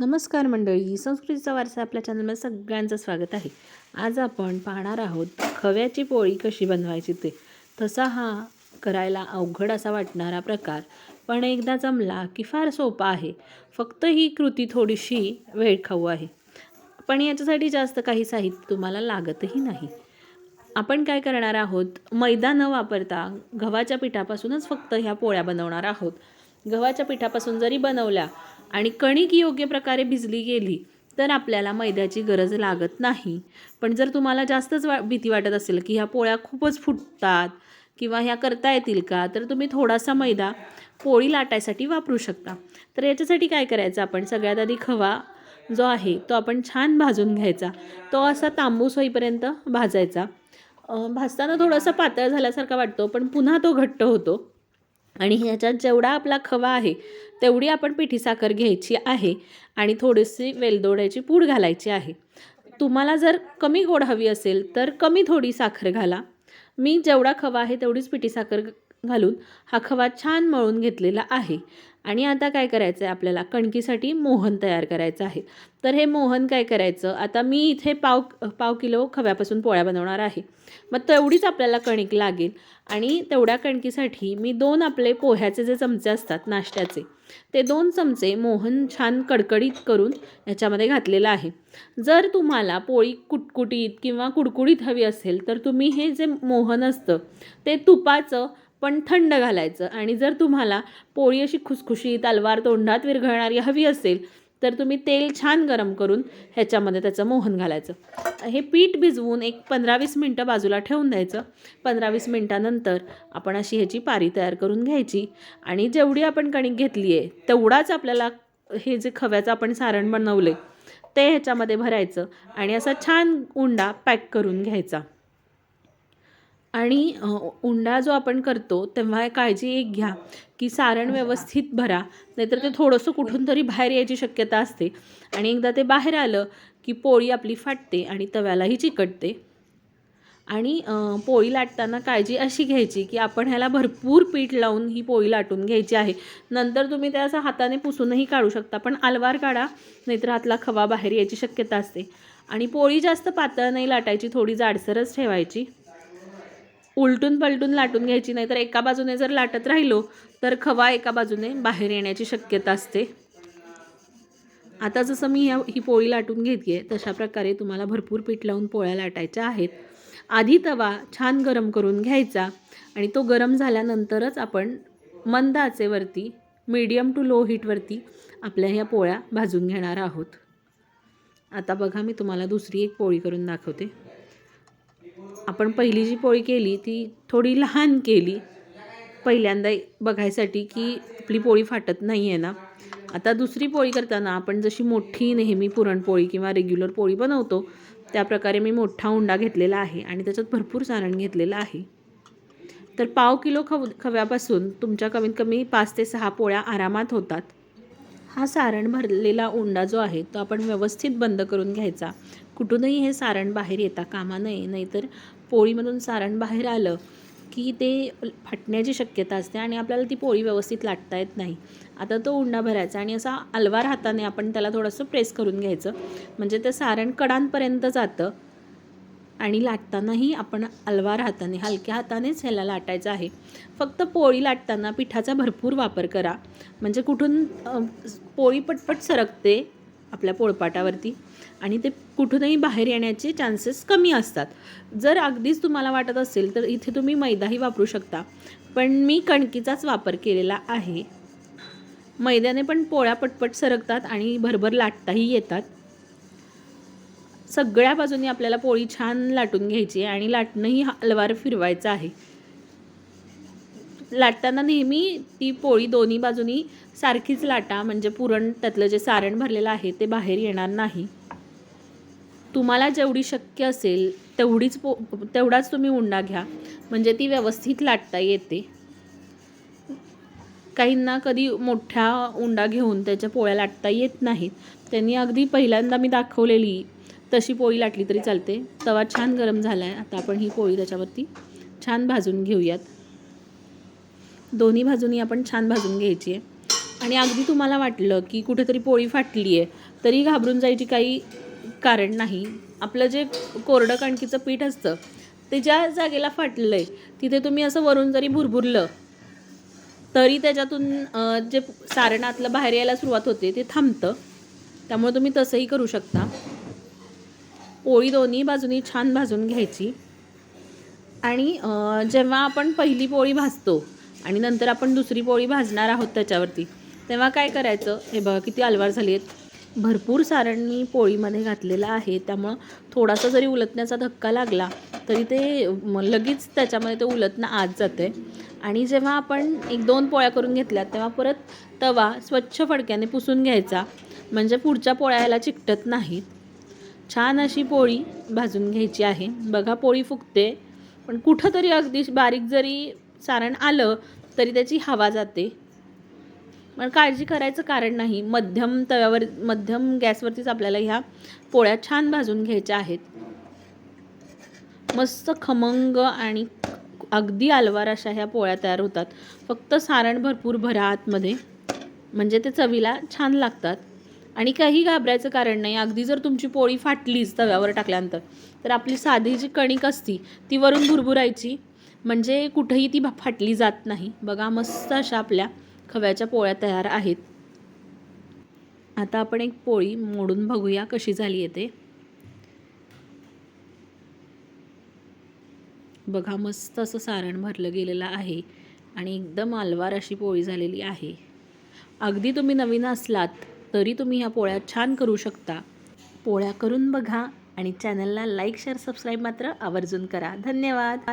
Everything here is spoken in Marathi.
नमस्कार मंडळी संस्कृतीचा वारसा आपल्या चॅनलमध्ये सगळ्यांचं स्वागत आहे. आज आपण पाहणार आहोत खव्याची पोळी कशी बनवायची ते. तसा हा करायला अवघड असा वाटणारा प्रकार पण एकदा जमला की फार सोपा आहे. फक्त ही कृती थोडीशी वेळ खाऊ आहे. पण याच्यासाठी जास्त काही साहित्य तुम्हाला लागतही नाही. आपण काय करणार आहोत मैदा न वापरता गव्हाच्या पिठापासूनच फक्त ह्या पोळ्या बनवणार आहोत. गव्हाच्या पिठापासून जरी बनवल्या आणि कणिक योग्य प्रकारे भिजली गेली तर आपल्याला मैद्याची गरज लागत नाही. पण जर तुम्हाला जास्तच वा भीती वाटत असेल की ह्या पोळ्या खूपच फुटतात किंवा ह्या करता येतील का तर तुम्ही थोडासा मैदा पोळी लाटायसाठी वापरू शकता. तर याच्यासाठी काय करायचं आपण सगळ्यात आधी खवा जो आहे तो आपण छान भाजून घ्यायचा. तो असा तांबूस होईपर्यंत भाजायचा. भाजताना थोडासा पातळ झाल्यासारखा वाटतो पण पुन्हा तो घट्ट होतो. आणि ह्याच्यात जेवढा आपला खवा आहे तेवढी आपण पिठी साखर घ्यायची आहे आणि थोडीशी वेलदोड्याची पूड घालायची आहे. तुम्हाला जर कमी गोड हवी असेल तर कमी थोडी साखर घाला. मी जेवढा खवा आहे तेवढीच पिठी साखर घालून हा खवा छान मळून घेतलेला आहे. आणि आता काय करायचं आहे आपल्याला कणकीसाठी मोहन तयार करायचं आहे. तर हे मोहन काय करायचं? आता मी इथे पाव पाव किलो खव्यापासून पोळ्या बनवणार आहे. मग तेवढीच आपल्याला कणिक लागेल. आणि तेवढ्या कणकीसाठी मी दोन आपले पोह्याचे जे चमचे असतात नाश्त्याचे ते दोन चमचे मोहन छान कडकडीत करून याच्यामध्ये घातलेलं आहे. जर तुम्हाला पोळी कुटकुटीत किंवा कुडकुडीत हवी असेल तर तुम्ही हे जे मोहन असतं ते तुपाचं पण थंड घालायचं. आणि जर तुम्हाला पोळी अशी खुसखुशी तलवार तोंडात विरघळणारी हवी असेल तर तुम्ही तेल छान गरम करून ह्याच्यामध्ये त्याचं मोहन घालायचं. हे पीठ भिजवून एक पंधरा वीस मिनटं बाजूला ठेवून द्यायचं. पंधरा वीस मिनटानंतर आपण अशी ह्याची पारी तयार करून घ्यायची. आणि जेवढी आपण कणिक घेतली आहे तेवढाच आपल्याला हे जे खव्याचं आपण सारण बनवले ते ह्याच्यामध्ये भरायचं. आणि असा छान उंडा पॅक करून घ्यायचा. आणि उंडा जो आपण करतो तेव्हा काळजी एक घ्या की सारण व्यवस्थित भरा. नाहीतर ते थोडंसं कुठून तरी बाहेर यायची शक्यता असते. आणि एकदा ते बाहेर आलं की पोळी आपली फाटते आणि तव्यालाही चिकटते. आणि पोळी लाटताना काळजी अशी घ्यायची की आपण ह्याला भरपूर पीठ लावून ही पोळी लाटून घ्यायची आहे. नंतर तुम्ही त्या असं हाताने पुसूनही काढू शकता पण आलवार काढा नाहीतर हातला खवा बाहेर यायची शक्यता असते. आणि पोळी जास्त पातळ नाही लाटायची थोडी जाडसरच ठेवायची. उलटून पलटून लाटून घ्यायची नाही तर एका बाजूने जर लाटत राहिलो तर खवा एका बाजूने बाहेर येण्याची शक्यता असते. आता जसं मी ह्या ही पोळी लाटून घेतली आहे तशा प्रकारे तुम्हाला भरपूर पीठ लावून पोळ्या लाटायच्या आहेत. आधी तवा छान गरम करून घ्यायचा आणि तो गरम झाल्यानंतरच आपण मंद आचेवरती मीडियम टू लो हीटवरती आपल्या ह्या पोळ्या भाजून घेणार आहोत. आता बघा मी तुम्हाला दुसरी एक पोळी करून दाखवते. आपण पहिली जी पोळी केली ती थोडी लहान केली. पहिल्यांदा बघायसाठी की आपली पोळी फाटत नाही आहे ना. आता दुसरी पोळी करताना आपण जशी मोठी नेहमी पुरणपोळी किंवा रेग्युलर पोळी बनवतो त्याप्रकारे मी मोठा उंडा घेतलेला आहे आणि त्याच्यात भरपूर सारण घेतलेलं आहे. तर पाव किलो खव खव्यापासून तुमच्या कमीत कमी पाच ते सहा पोळ्या आरामात होतात. हा सारण भरलेला उंडा जो आहे तो आपण व्यवस्थित बंद करून घ्यायचा. कुठूनही हे सारण बाहेर येता कामा नये नाहीतर पोळीमधून सारण बाहेर आलं की ते फाटण्याची शक्यता असते आणि आपल्याला ती पोळी व्यवस्थित लाटता येत नाही. आता तो उंडा भरायचा आणि असा अलवार हाताने आपण त्याला थोडंसं प्रेस करून घ्यायचं. म्हणजे ते सारण कडांपर्यंत जातं आणि लाटतानाही आपण अलवार हाताने हलक्या हातानेच ह्याला लाटायचं आहे. फक्त पोळी लाटताना पिठाचा भरपूर वापर करा. म्हणजे कुठून पोळी पटपट सरकते आपल्या पोळपाटावरती. आणि ते कुठूनही बाहेर येण्याचे चान्सेस कमी असतात. जर अगदीच तुम्हाला वाटत असेल तर इथे तुम्ही मैदाही वापरू शकता. पण मी कणकीचाच वापर केलेला आहे. मैद्याने पण पोळ्या पटपट सरकतात आणि भरभर लाटताही येतात. सगळ्या बाजूनी आपल्याला पोळी छान लाटून घ्यायची आहे आणि लाटणंही हलवार फिरवायचं आहे. लाटताना नेहमी ती पोळी दोन्ही बाजूनी सारखीच लाटा म्हणजे पुरण त्यातलं जे सारण भरलेलं आहे ते बाहेर येणार नाही. तुम्हाला जेवढी शक्य असेल तेवढीच पो तेवढाच तुम्ही उंडा घ्या म्हणजे ती व्यवस्थित लाटता येते. काहींना कधी मोठ्या उंडा घेऊन त्याच्या पोळ्या लाटता येत नाहीत. त्यांनी अगदी पहिल्यांदा मी दाखवलेली तशी पोळी लाटली तरी चालते. तवा छान गरम झाला आहे आता आपण ही पोळी त्याच्यावरती छान भाजून घेऊयात. दोन्ही बाजूनी आपण छान भाजून घ्यायची आहे. आणि अगदी तुम्हाला वाटलं की कुठेतरी पोळी फाटली आहे तरी घाबरून जायची काही कारण नाही. आपलं जे कोरडं कणकीचं पीठ असतं ते ज्या जागेला फाटलं आहे तिथे तुम्ही असं वरून जरी भुरभुरलं तरी त्याच्यातून जे सारणातलं बाहेर यायला सुरुवात होते ते थांबतं. त्यामुळे तुम्ही तसंही करू शकता. पोळी दोन्ही बाजूनी छान भाजून घ्यायची. आणि जेव्हा आपण पहिली पोळी भाजतो आणि नंतर आपण दुसरी पोळी भाजणार आहोत त्याच्यावरती. तेव्हा काय करायचं? हे बघा किती अलवार झाली आहेत भरपूर सारण मी पोळीमध्ये घातलेलं आहे. त्यामुळं थोडासा जरी उलटण्याचा धक्का लागला तरी ते लगेच त्याच्यामध्ये ते उलटणं आत जाते आणि जेव्हा आपण एक दोन पोळ्या करून घेतल्या तेव्हा परत तवा स्वच्छ फडक्याने पुसून घ्यायचा. म्हणजे पुढच्या पोळ्या ह्याला चिकटत नाहीत. छान अशी पोळी भाजून घ्यायची आहे. बघा पोळी फुगते. पण कुठंतरी अगदी बारीक जरी सारण आलं तरी त्याची हवा जाते. पण काळजी करायचं कारण नाही. मध्यम तव्यावर मध्यम गॅसवरतीच आपल्याला ह्या पोळ्या छान भाजून घ्यायच्या आहेत. मस्त खमंग आणि अगदी अलवार अशा ह्या पोळ्या तयार होतात. फक्त सारण भरपूर भरा आतमध्ये. म्हणजे ते चवीला छान लागतात. आणि काही घाबरायचं कारण नाही. अगदी जर तुमची पोळी फाटलीच तव्यावर टाकल्यानंतर तर आपली साधी जी कणिक असती ती वरून भुरभुरायची म्हणजे कुठेही ती भा- फाटली जात नाही. बघा मस्त अशा आपल्या खव्याच्या पोळ्या तयार आहेत. आता आपण एक पोळी मोडून बघूया कशी झाली आहे ते बघा मस्त असं सारण भरलं गेलेलं आहे आणि एकदम अलवार अशी पोळी झालेली आहे. अगदी तुम्ही नवीन असलात तरी तुम्ही ह्या पोळ्या छान करू शकता. पोळ्या करून बघा आणि चॅनलला लाईक शेअर सबस्क्राईब मात्र आवर्जून करा. धन्यवाद!